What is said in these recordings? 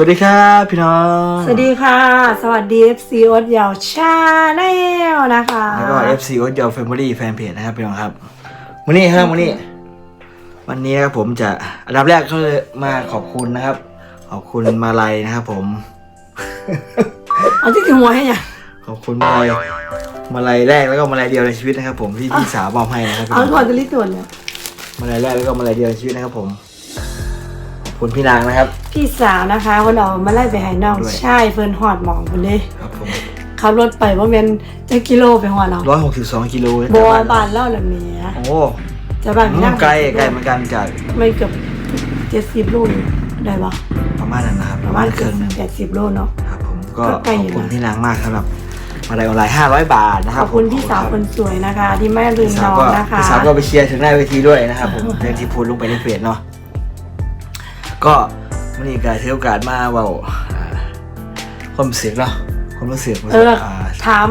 วัสดีครับพี่น้อง สวัสดีค่ะ สวัสดี FC โอ๊ตยาวชาแนลนะคะ แล้วก็ FC o อ y o u Family Fan Page นะครับพี่น้องครับวันนี้ครับวันนี้ วันนี้นะครับผมจะอันดับแรกก็เลยมาขอบคุณนะครับ ขอบคุณมาลัยนะครับผม เอาที่ถึงหัวให้ยังขอบคุณมาลัยมาลัยแรกแล้วก็มาลัยเดียวในชีวิตนะครับ ผมที่พี่สาวมอบให้นะครับพี่เอาน้ถออดงตัวลิตัวเนี่ยมาลัยแรกแล้วก็มาลัยเดียวในชีวิตนะครับผมขอบ คุณพี่นางนะครับ พี่สาวนะคะวันออกมาไล่ไปให้น้องด้วย ใช่เฟิร์นหอดหมองคนเลยครับผมขับรถไปว่าเป็นจะกิโลไปหอดเราร้อยหกสิบสองกิโลบอบ้านเล่าละเมียโอ้จะบ้านพี่นั่งไกลไกลเหมือนกันจากไม่เกือบเจ็ดสิบโลอยู่ได้ปะประมาณนั้นนะครับปประระมามาณณครึ่งหนึงแปดสิบโลเนาะ ครับผมก็ก็ใกล้ขอยู่อบคุณนะพี่นางมากสำหรับมาลัยออนไลน์500บาทนะคขรับอบคุณผมพี่สาวขอบคณนสวยนะคะ ที่ไม่ลืมพี่สาน้วองก็นะคะ พี่สาวก็ไปเชียร์ถึงหน้าเวทีด้วยนะครับผมเรื่องที่พูดลงไปในเฟซเนาะ ก็วันนี้ก็ถือโอกาสมาเว่าอ่าความรู้สึกเนาะความรู้สึกเออ อ่าถาม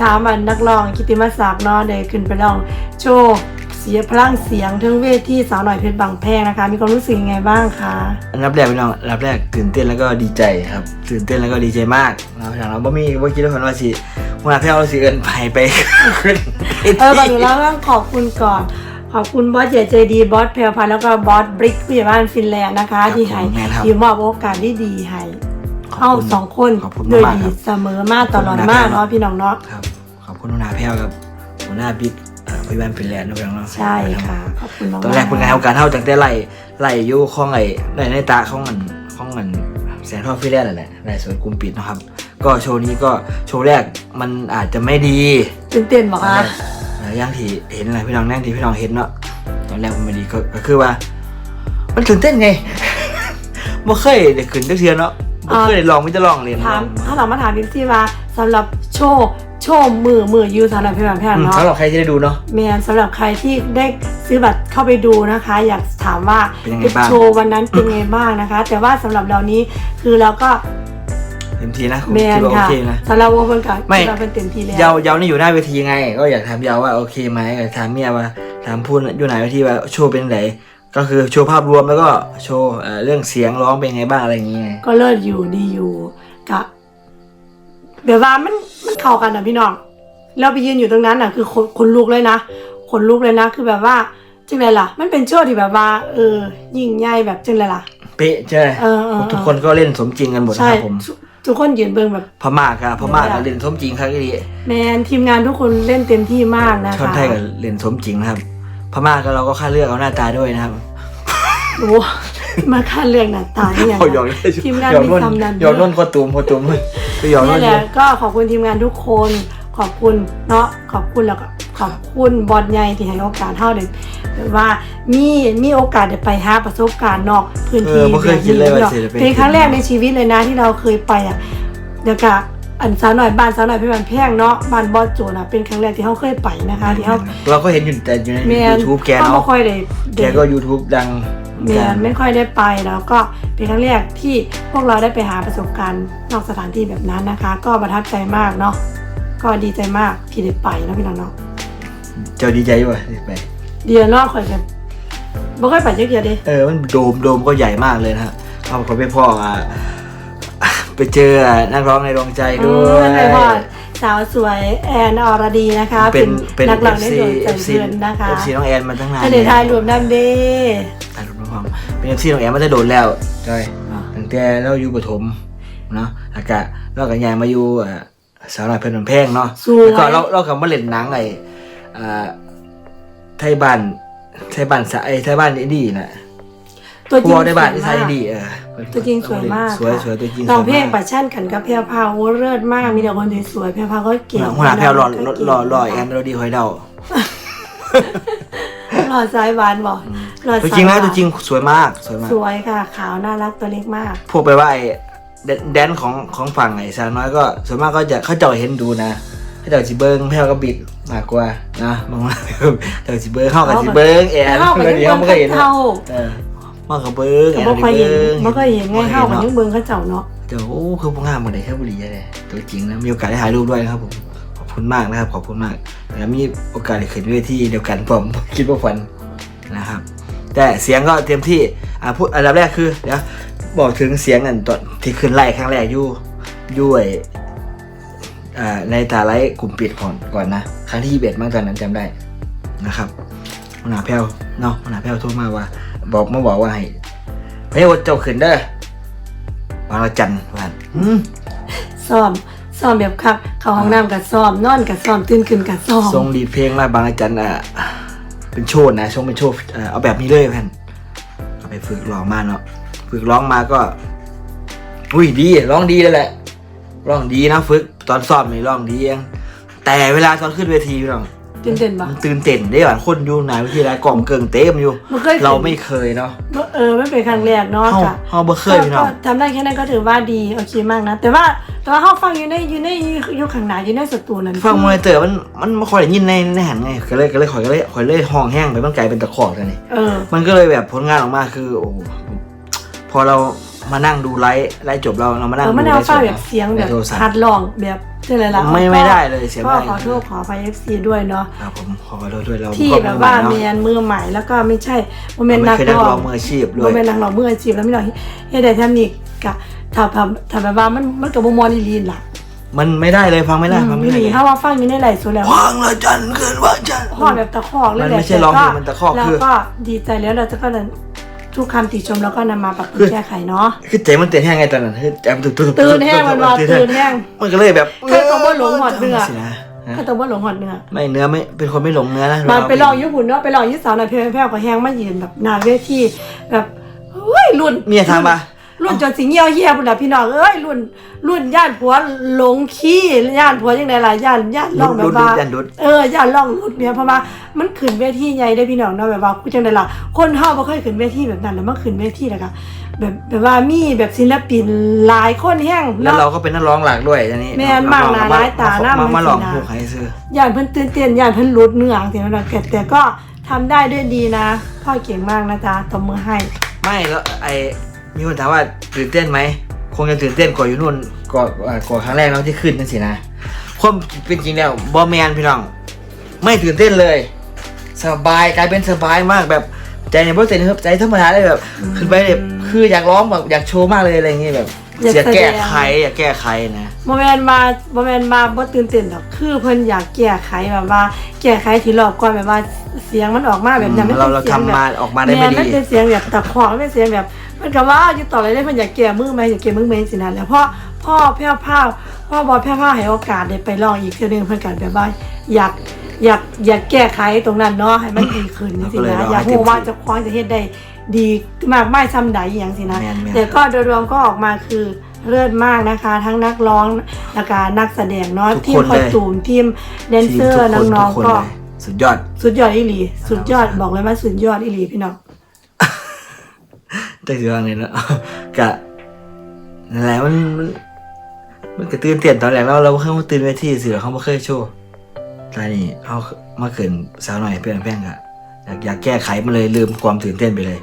ถามอันนักร้องกิตติมศักดิ์เนาะเดี๋ยวขึ้นไปร้อง โชว์เสียพลังเสียงทั้งเวทีสาวหน่อยเพชรบางแพงนะคะ มีความรู้สึกยังไงบ้างคะ อันดับแรกพี่น้องอันดับแรกตื่นเต้นแล้วก็ดีใจครับตื่นเต้นแล้วก็ดีใจมากเราอย่างเราบ่มีบ่คิดว่าคนว่าสิหัวหน้าแพ้วเราสิเอินไปไปขึ้นเออก่อนอื่นเราต้องขอบคุณก่อน ขอบคุณบอสใหญ่ใจดีบอสเพลพันแล้วก็บอสบริกผู้ใหญ่บ้านฟินแลนด์นะคะ ที่ให้ที่มอบโอกาสที่ดีให้เข้าสองคนขอบคุณโดยมากดีครับเสมอมาตลอดมาเนาะพี่น้องเนาะครับขอบคุณหัวหน้าแพ้วครับหัวหน้าบิ๊กอ่าพยาบาลฟินแลนด์ด้วยเนาะใช่ค่ะขอบคุณมากๆตอนแรกเป็นไงเอาการเท่าจากได้ไล่ไล่อยู่ข้องไอ้ในในตาข้องมันข้องมันแสงทอดฟิแลนด์นั่นแหละในสวนกลุ่มปิดนะครับ ก็โชว์นี้ก็โชว์แรกมันอาจจะไม่ดีตื่นเต้นบอกคะ อ่าอย่างที่เห็นอะไรพี่น้องแน่ที่พี่น้องเห็นเนาะตอนแรกมันไม่ดีก็ก็คือว่า มันตื่นเต้นไง บ่เคยได้ขึ้นจักเทื่อเนาะบ่เคยได้ลองไมแต่จะลองเรียนถามถ้าเรามาถามพี่ที่ว่าสำหรับโชว์โชว์มือมือยูสำหรับพี่แบบแพอืงมเนาะสำหรับใครที่ได้ดูเนาะแมนสำหรับใครที่ได้ซื้อบัตรเข้าไปดูนะคะ อยากถามว่าเป็นยังไงบ้างโชว์วันนั้นเป็นไงบ้างนะคะ แต่ว่าสำหรับเรานี้คือเราก็ เต็มที่นะผมแมนคิดว่าโอค่ะเคนะ สำหรับวงคนเก่าไม่ เราเป็นเต็มที่แล้ว เยาเยานี่อยู่หน้าเวทีไง ก็อยากถามเยาว่าโอเคไหมอยากถามเมียว่าถามพูดอยู่ไหนเวทีว่าโชว์เป็นไหนก็คือโชว์ภาพรวมแล้วก็โชว์เอ่อเรื่องเสียงร้องเป็นไงบ้างอะไรอย่างเงี้ย ก็เลิศอยู่ดีอยู่กับแบบว่ามันมันเข้ากันนะพี่น้องเราไปยืนอยู่ตรงนั้นอะคือคนคนลุกเลยนะคนลุกเลยนะ คือแบบว่าจังไรล่ะ มันเป็นโชว์ที่แบบว่า เออ ยิ่งใหญ่แบบจังไรล่ะ เป๊ะใช่ไหมเออเออเออ ทุกคนก็เล่นสมจริงกันหมดนะใช่ครับผม ทุก ทุกคนยืนเบิ่งแบบ พม่าครับพม่าเอก็อเล่นสมจริงครับที่แมนทีมงานทุกคนเล่นเต็มที่มากนะคะชนไทยก็เล่นสมจริงนะครับ พม่าก็เราก็ค่าเลือกเอาหน้าตาด้วยนะครับ โอ้มาค่าเรื่องหน้าตาเนี่ยโอ้ยอมทีมงานยอมมีนุ่นคำนั้นยอมนุ่นโคตูมโคตูมเลยไปยอมนุ่นี่นแหละก็ขอบคุณทีมงานทุกคน ขอบคุณเนาะขอบคุณแล้วก็ ขอบคุณบอลใหญ่ที่ให้โอกาสเท่าเด็กว่ามีมีโอกาสได้ไปหาประสบการณ์นอกพื้นเอที่อไม่เคยคิดเลยว่าแบบจะนี้เป็นเป็นครั้งแรกในชีวิตเลยนะที่เราเคยไปอะเดี๋ยวกะอันสาวหน่อยบ้านสาวหน่อยเพี่บ้านแพงเนาะบ้านบอสโจนะเป็นครั้งแรกที่เขาเคยไปนะคะ ที่เขาเราก็เห็นอยู่แต่อยู่ในแมนยูทูบแกเขาเนาะไม่ค่อยได้แกก็ YouTube ดังเหมือนแมกันนไม่ค่อยได้ไปแล้วก็เป็นครั้งแรกที่พวกเราได้ไปหาประสบการณ์นอกสถานที่แบบนั้นนะคะ ก็ประทับใจมากเนาะก็ดีใจมากที่ได้ไปเนาะพี่น้องเนาะ เจ้าดีใจป่ะที่ไป เดียวเนอกข่อยกันบ่ค่อยไปเยอะเดียวเด้เออ มันโดมโดมก็ใหญ่มากเลยนะฮะเขาเขาไปพ่ออะไปเจอนักร้องในดวงใจด้วเอยอไอพอดสาวสวยแอนอรดีนะคะ เป็นเป็นนักร้องใน FC ดวงใจ FC เพื่อนนะคะ FC น้องแอนมาตั้งนานถ้าเดี๋ยวทายรวมน้ำเด้ ถ่ายรูปน้องความเป็น FC น้องแอนมาจะโดนแล้วใช่ตั้งแต่เราอยู่ปฐมเนาะอากาศเรากับยายมาอยู่อะสาวน้อยเพลินแพงเนาะสวย แล้วก็เราเรากับมาเล่นหนังไอ้ อ่าไทยบ้านไทยบ้านสะไอ้ไทยบ้านอินดี้น่ะตัวจพริงวกได้บ้านสวยที่ไทมายกดีเออตัวจริงสวยมากสวยค่ะสวยตัวจริงลองเพลงสวยปัมากดชั่นกันกับเพลพาวโอ้เลิศมากมีแต่คนสวยๆเพลพาวก็เก่งหัวหน้าแพรวหล่อก็เก่งหล่อหล่อแอนเราดีคอยเดาหล่อสายหวานบอกหล่อตัวสายจริงนะหวาตัวจริงสวยมากสวยมาก สวยค่ะ ขาวน่ารักตัวเล็กมาก พวกไปว่าไอ้แดนแดนของของฝั่งไอ้สาวน้อยก็ส่วนมากก็จะเขาเจ้าเห็นดูนะ เขาเจ้าสิเบิ้งแพรวก็บิดมากกว่านะมองว่าเจ้าสิเบิ้งเข้ากับสิเบิ้งแอนเข้ากับเดี๋ยวมันก็เห็นนะเท่าเออมากกับเบิ้งแอแต่นบ่ค่อยเห็นบิ้งบ่ค่อยเห็นไงเข้ากับยังเบิ่งเขาเจ้าเนาะเดี๋ยวโอ้คือพวกงามหมดเลยแค่บุรีเลยตัวจริงนะมีโอกาสได้ถ่ายรูปด้วยนะครับผมขอบคุณมากนะครับขอบคุณมากแล้วมีโอกาสได้ขึ้นเวทีเดียวกันผมคิดว่าฝันนะครับ แต่เสียงก็เต็มที่อ่าพูดอันดับแรกคือเดี๋ยวบอกถึงเสียงอันตอนที่ขึ้นไล่ครั้งแรกอยู่อยู่ไอ้อ่า ในตาไลฟ์กลุ่มปิดก่อนก่อนนะ ครั้งที่ยี่สิบเอ็ดมั้งตอนนั้นจำได้นะครับมนาแพ้วเนาะมนาแพ้วโทรมาว่า บอกมาบอกว่าให้ไม่ให้วดเจ้าขึ้นเด้อบางละจันทร์ว่าอืมซ้อมซ้อมแบบคักเข้าห้องน้ำกับซ้อมนอนกับซ้อมตื่นขึ้นกับซ้อมทรงดีดเพลงมาบางละจันทร์อะเป็นโชว์นะช่วงเป็นโชว์เอ่อเอาแบบนี้เลยแผ่นเอาไปฝึกร้องมาเนาะฝึกร้องมาก็ อุ้ยดีร้องดีเลยแหละร้องดีนะฝึก ตอนซ้อมนี่ร้องดีเองแต่เวลาตอนขึ้นเวทีพี่น้องตื่นเต้นปะมันตื่นเต้นได้หว่าคนอยู่ไหนวิทยาลัยกล่องเกิงเต็มอยู่ มันเคยเราไม่เคยเนาะเออไม่เป็นครั้งแรกเนาะเฮาค่ะเฮาบ่เคยพี่น้องก็ทำได้แค่นั้นก็ถือว่าดีโอเคมากนะ แต่ว่าแต่ว่าเขาฟังอยู่ในอยู่ในอยู่ข้างหน้าอยู่ในสตูนั้นฟังมอนิเตอร์มันมันไม่ค่อยได้ยินในในหันไงก็เลยก็เลยข่อยก็เลยข่อยเลยห้องแห้งไปมันกลายเป็นตะขอกกันนี่เออ มันก็เลยแบบผลงานออกมาคือโอ้โหพอเรา มานั่งดูไลฟ์ไลฟ์จบเราเรามานั่งเออดูมันไลเอาฟ์สฟังดแบบเสียงแบบในโทรศัพท์ฮัดลองแบบเท่าไรล่ะไม่ไม่ได้เลยเสียงก็ไม่ได้ ขอโทษขอไปเอฟซีด้วยเนาะครับผมขอขอโทษด้วยเราที่ก็แบบว่าเนาะเมียนมือใหม่แล้วก็ไม่ใช่โมเมเรานต์ไม่นักเคยนักร้ร้อองงมืออาชีพด้โมวย เมนต์นักร้องมืออาชีพแล้วไม่หน่อยเฮ็ดได้ทำนี่กะถ้าทำถ้าแบบว่ามันมันกับมอนอีลีนล่ะมันไม่ได้เลยฟังไม่ได้ฟังไม่อีได้ลีถ้าว่าฟังอยู่ในไหลฟ์สดแล้ว ฟังละจันทร์เกินว่าจันทร์ หอดแบบตะคอกเลยมันแหละไม่ใช่ร้องเพลงมันตะคอกแล้วคือก็ดีใจแล้วเราจะก็นั้น ทุกคำติชมแล้วก็นำมาปรับปรุคืงอแก้ไขเนาะคือใจมันเต้นแห้งไงตอนนั้นคือใจมันตื่นตื่นตื่นแห้งมันว่าตื่นแห้งมันก็เลยแบบเคยต้องว่าหลงหอดเนื้อสินะฮะก็ต้องว่าหลงหอดเนื้อไม่เนื้อไม่เป็นคนไม่หลงเนื้อนะมันไปลองญี่ปุ่นเนาะไปลองยี่สาวหน่อยเพลงแพ้วก็แห้งมายืนแบบหน้าเวทีแบบเฮ้ยรุ่นเมียทำปะ รุ่นจนสิเหี่ยวเหี้ยพุ่นน่ะพี่น้องเอ้ยรุ่นรุ่นย่านผัวหลงขี้ย่านผัวยังไงล่ะย่านย่านร้องแบบว่ายันดุดเออย่านร้องรุดเนี่ยเพราะว่ามันขึ้นเวทีใหญ่ได้พี่น้องเนาะแบบว่ากูจังไดล่ะคนเฮาบ่เคยขึ้นเวทีแบบนั้นแล้วมาขึ้นเวทีแล้วก็แบบแบบว่ามีแบบศิลปินหลายคนแห้งแล้วเนาะ เราก็เป็นนักร้องหลักด้วยอันนี้แม่นมากนะร้ายตาหน้ามามันมาลองสินะผูกให้ซื้อ ย่านเพิ่นตื่นเต้นย่านเพิ่นรุดเนื้อจังซี่นะแต่แต่ก็ทำได้ด้วยดีนะ พ่อเก่งมากนะจ๊ะตบมือให้ ไม่แล้วไอ้ มีคนถามว่าตื่นเต้นไหมคงจะตื่นเต้นกว่าอยู่นู่นกว่ากว่ากว่าครั้งแรกเนาะที่ขึ้นนั่นสินะความเป็นจริงแล้วบอแมนพี่น้อง ไม่ตื่นเต้นเลย สบายกลายเป็นสบายมากแบบใจในโปรเซนใจธรรมดาเลยแบบขึ้นไปแบบคืออยากร้องแบบอยากโชว์มากเลยอะไรอย่างเงี้ยแบบอยากอยากแก้แสดงไขอยากแก้ไขนะบ่แม่นมาบ่แม่นมาบ่ตื่นเต้นดอกคือเพิ่นอยากแก้ไขแบบว่า แก้ไขที่รอบก่อนแบบว่าเสียงมันออกมาแบบนั้นมันเราเป็นเราเสียงทำแบบมาออกมาได้ไม่แม่นดีมันเป็นเสียงแบบตะคอกมันเป็นเสียงแบบ มันก็ว่าอยู่ต่อเลยได้เพิ่นอยากแก้มือไหมอยากแก้มือไหมสินะแล้วพ่อพ่อแพ้วพราวพ่อบอแพ้วพราวให้โอกาสได้ไปลองอีกเทื่อนึงเพิ่นก็แบบว่าอยากอยากอยากแก้ไขตรงนั้นเนาะให้มันดีขึ้นจังซี่นะอยากรู้ว่าเจะคว้าของจะเฮ็ดได้ดีมากไม่ซ้ำใดอหย่างสินะแม่นๆแต่ก็โดยรวมก็ออกมาคือเลิศมากนะคะ ทั้งนักร้องแล้วก็นักแสดงเนาะทุกทีมคนคอเลยสตูมทีมแดนเซอทีร์มทุกคนน้องทุกคนๆก็เลยสุดยอด สุดยอดอีหลี สุดยอดบอกเลยว่าสุดยอดอีหลีพี่น้อง แต่คือว่าไงเนาะกะนั่นแหละมันมัน มันก็ตื่นเต้นตอนแรกเราเราเพิ่งมาตื่นเวทีเสือเขาไม่เคยโชว์ตอนนี้เขามาเขินสาวหน่อยเพื่อนแพ่งอะอยากอยากแก้ไขมันเลยลืมความตื่นเต้นไปเลย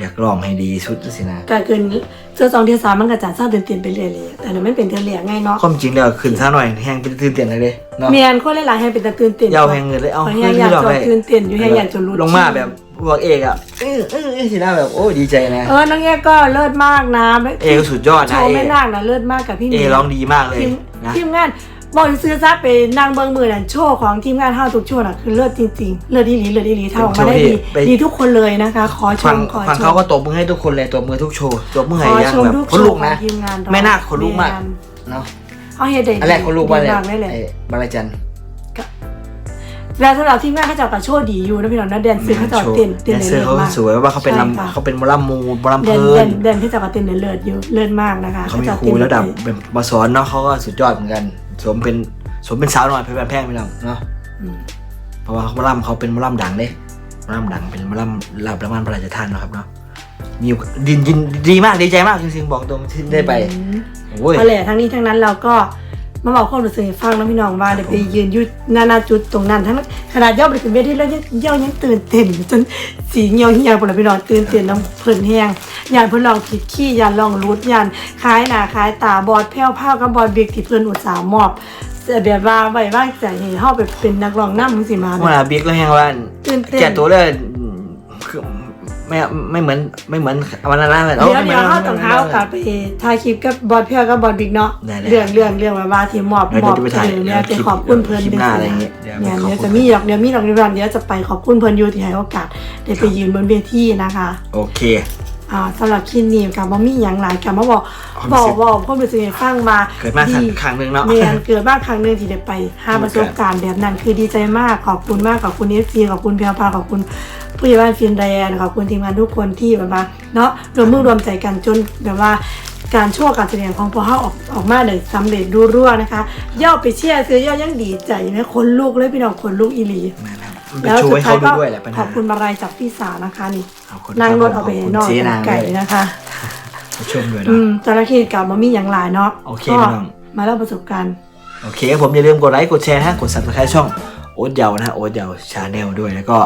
อยากร้องให้ดีชุดสินะการเกินเจอสองเทียสามมันก็จะสร้างตื่นเต้นไปเรื่อยๆแต่นั้นไม่เป็นเทเลียง่ายเนาะความจริงแล้วขึ้นสาวหน่อยแห้งเป็นตื่นเต้นเลยเด้เนาะเมียนคนหลายๆให้เป็นตะตื่นเต้นยาวแห้งเงินเลยเอาแห้งอยากจะตื่นเต้นอยู่แห้งอยากจะรู้ลงมาแบบ พวกเอกอะเออเออเออสินะแบบโอ้ดีใจนะ เออน้องแง่ก็เลิศมากนะเอกสุดยอดนะโชว์เอไม่นากนะเลิศมากกับพี่หเอมีร้องดีมากเลยทีมนะ ทีมงานบอกซื้อซะไปนางเบิงมือน่ะโชว์ของทีมงานเท่าทุกโชว์น่ะคือเลิศจริงๆ เลิศดีหลีเลิศดีหลีทำออกมาได้ดีไป ดีทุกคนเลยนะคะ ขอชฟังมขอฟังชเขาม ก็ตบมือให้ทุกคนเลยตบมือทุกโชว์ตบมือให้ยังแบบคนลุกนะงทีมงานไม่นาคนลุกมากเนาะเขาเฮดได้อันแรกคนลุกว่าเนี่ยดีมายแหละไอ้บางระจัน แล้วสำหรับทีมงานเขาเจับกับโชว์ดีอยู่นะพี่น้องนะแดนเซอร์เขาเจับเต้นเต้นแดนในเซอเลิร์ศเขามากสวยว่าเขาเป็นใช่ค่ะลำเขาเป็นมอลำมูมอลำแดเพลินแดนนแดนที่เจับกับเต้นในเลิศอยู่เลิศมากนะคะเขามีจับเต้นครูระดับเป็นมาสอนเนาะเขาก็สุดยอดเหมือนกันสมเป็นสมเป็นสาวหน่อยเพชรแพงพี่น้องเนาะอืมเพราะว่าหมอลำเขาเป็นหมอลำดังเด้หมอลำดังเป็นหมอลำรับรางวัลพระราชทานเนาะครับเนาะมีดินยินดีมากดีใจมากจริงๆบอกตรงที่ได้ไปอืมโอ้ยเอาแหละทั้งนี้ทั้งนั้นเราก็ มาบอกความรู้สึกให้ฟังนะพี่น้องว่าเดี๋ยวไปยืนอยู่นานาจุดตรงนั้น ทั้งขนาดย่อไปถึงเวทีแล้วยังย่อยังตื่นเต้นจนสีเหี่ยวเหี่ยวปวดพี่น้องตื่นเต้นน้ำเพลินแห้งยานเพิ่นลองผิดขี้ยานลองรูดยานคล้ายหน้าคล้ายตาบอดแพ้วผ้ากับบอดเบรกที่เพิ่นอุตส่าห์มอบแบบว่าไว้วางใจให้เฮาไปเป็นนักร้องนำจังซี่มาเมื่อบิ๊กแล้วยังว่าตื่นเต้นแก่ตัวเลยคือ ไม่ไม่เหมือนไม่เหมือนวันนั้นนะเดี๋ยวเดี๋ยวเขาต้องหาโอกาสไปถ่ายคลิปกับบอลเพียวกับบอลบิ๊กเนาะได้ๆเรื่องเรื่องเรื่องแบบว่าที่มอบเดี๋ยวมอบจะไปถ่ายเออเนี่ยไปขอบคุณเพิ่นคลิปหน้าอะไรอย่างเงี้ยเนี่ยเดี๋เดี๋ยยววไปขอบคุณจะมีหยอกเดี๋ยวมีหยอกในวันเดี๋ยวจะไปขอบคุณเพิ่นอยู่ที่ให้โอกาสได้ไปยืนบนเวทีนะคะ โอเค อ่าสำหรับคลิปนี้กับบ่มีหยังหลายกับมาบอกความบอกรู้สึกบอกพ่อเป็นสิ่งฟังมาเกิดมาครั้งดี ครั้งหนึ่งเนาะเมียนเกิดมากครั้งหนึ่งที่ได้ไปหาประสบการณ์แบบนั้นคือดีใจมากขอบคุณมากขอบคุณเอฟซีขอบคุณเพียวพาขอบคุณผู้ใหญ่บ้านฟินแลนด์ขอบคุณทีมงานทุกคนที่แบบว่าเนาะรวมมือรวมใจกันจนแบบว่าการโช่วการแสดงของพวกเขาออกออกมาเลยสำเร็จดูรั่วนะคะย่อไปเชียร์ซื้อย่อยังดีใจนะคนลูกเลยพี่น้องคนลูกอีหลีนะครับมัน เป็นโชว์ให้เขาดูด้วยแหละปัญขหาอบคุณมาลัยจากพี่สาวนะคะนี่ขอบคุณนั่งรถคเอาบไปขบคุณนอกเจ๊นางไก่ด้วยนะคะผู้ชมด้วยอืเนาะมจระเข้กับมามีอย่างหลายเนาะโอเคก็พี่น้อง มาเล่าประสบการณ์ โอเคครับผมอย่าลืมกดไลค์กดแชร์นะกด subscribe ช่องโอ๊ตเยานะฮะโอ๊ตเยาชาแนลด้วยแล้วก็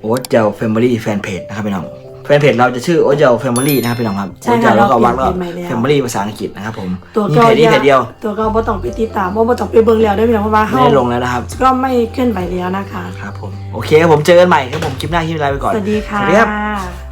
โอ๊ตเยาแฟมิลี่แฟนเพจนะครับพี่น้องแฟนเพจเราจะชื่อโอ๊ตเยาแฟมิลี่นะครับพี่น้องครับใช่โอ๊ตค่ะเยาแล้วก็เราวักแล้วเปลี่ยนเพจใหม่แล้ว แฟมิลี่ภาษาอังกฤษนะครับผมตัวมีก็เพจนี้เพจเดียวตัวก็บ่ต้องไปติดตามบ่ต้องไปเบิ่งแล้วได้พี่น้องเพราะว่าไม่เฮาได้ลงแล้วนะครับ ก็ไม่เคลื่อนไหวแล้วนะคะ ครับผม โอเคครับผมเจอกันใหม่ครับผมคลิปหน้าคลิปนี้ลาไปก่อน สวัสดีค่ะสวัสดีครับ